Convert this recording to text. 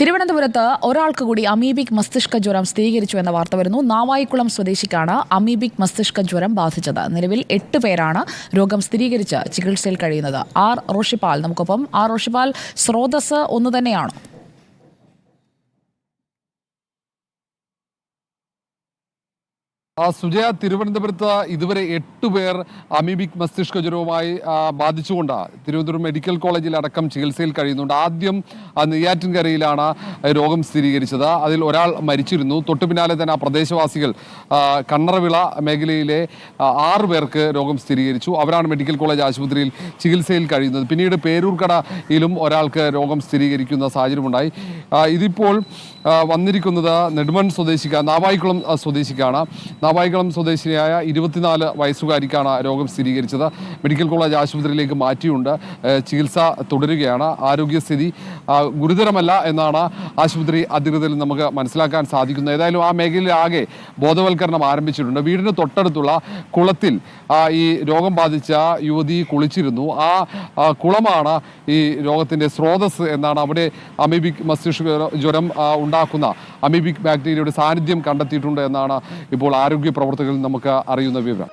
തിരുവനന്തപുരത്ത് ഒരാൾക്ക് കൂടി അമീബിക് മസ്തിഷ്ക ജ്വരം സ്ഥിരീകരിച്ചു എന്ന വാർത്ത വരുന്നു. നാവായിക്കുളം സ്വദേശിക്കാണ് അമീബിക് മസ്തിഷ്ക ജ്വരം ബാധിച്ചത്. നിലവിൽ എട്ട് പേരാണ് രോഗം സ്ഥിരീകരിച്ച് ചികിത്സയിൽ കഴിയുന്നത്. ആർ. റോഷിപ്പാൽ നമുക്കൊപ്പം. ആർ. റോഷിപ്പാൽ സ്രോതസ് ഒന്ന് തന്നെയാണോ? സുജയ തിരുവനന്തപുരത്ത് ഇതുവരെ എട്ട് പേർ അമീബിക് മസ്തിഷ്ക ജ്വരവുമായി ബാധിച്ചുകൊണ്ട് തിരുവനന്തപുരം മെഡിക്കൽ കോളേജിൽ അടക്കം ചികിത്സയിൽ കഴിയുന്നുണ്ട്. ആദ്യം നെയ്യാറ്റിൻകരയിലാണ് രോഗം സ്ഥിരീകരിച്ചത്. അതിൽ ഒരാൾ മരിച്ചിരുന്നു. തൊട്ടു പിന്നാലെ തന്നെ ആ പ്രദേശവാസികൾ കണ്ണറവിള മേഖലയിലെ ആറ് പേർക്ക് രോഗം സ്ഥിരീകരിച്ചു. അവരാണ് മെഡിക്കൽ കോളേജ് ആശുപത്രിയിൽ ചികിത്സയിൽ കഴിയുന്നത്. പിന്നീട് പേരൂർക്കടയിലും ഒരാൾക്ക് രോഗം സ്ഥിരീകരിക്കുന്ന സാഹചര്യമുണ്ടായി. ഇതിപ്പോൾ വന്നിരിക്കുന്നത് നെടുമൺ സ്വദേശിക്ക നാവായിക്കുളം സ്വദേശിക്കാണ്. നാവായിക്കുളം സ്വദേശിനിയായ ഇരുപത്തിനാല് വയസ്സുകാരിക്കാണ് രോഗം സ്ഥിരീകരിച്ചത്. മെഡിക്കൽ കോളേജ് ആശുപത്രിയിലേക്ക് മാറ്റിയുണ്ട്. ചികിത്സ തുടരുകയാണ്. ആരോഗ്യസ്ഥിതി ഗുരുതരമല്ല എന്നാണ് ആശുപത്രി അധികൃതരിൽ നമുക്ക് മനസ്സിലാക്കാൻ സാധിക്കുന്നത്. ഏതായാലും ആ മേഖലയിലാകെ ബോധവൽക്കരണം ആരംഭിച്ചിട്ടുണ്ട്. വീടിന് തൊട്ടടുത്തുള്ള കുളത്തിൽ ഈ രോഗം ബാധിച്ച യുവതി കുളിച്ചിരുന്നു. ആ കുളമാണ് ഈ രോഗത്തിന്റെ സ്രോതസ് എന്നാണ് അവിടെ അമീബിക് മസ്തിഷ്ക ജ്വരം ഉണ്ടാക്കുന്ന അമീബിക് ബാക്ടീരിയയുടെ സാന്നിധ്യം കണ്ടെത്തിയിട്ടുണ്ട് എന്നാണ് ഇപ്പോൾ ആരോഗ്യ പ്രവർത്തകരിൽ നമുക്ക് അറിയുന്ന വിവരം.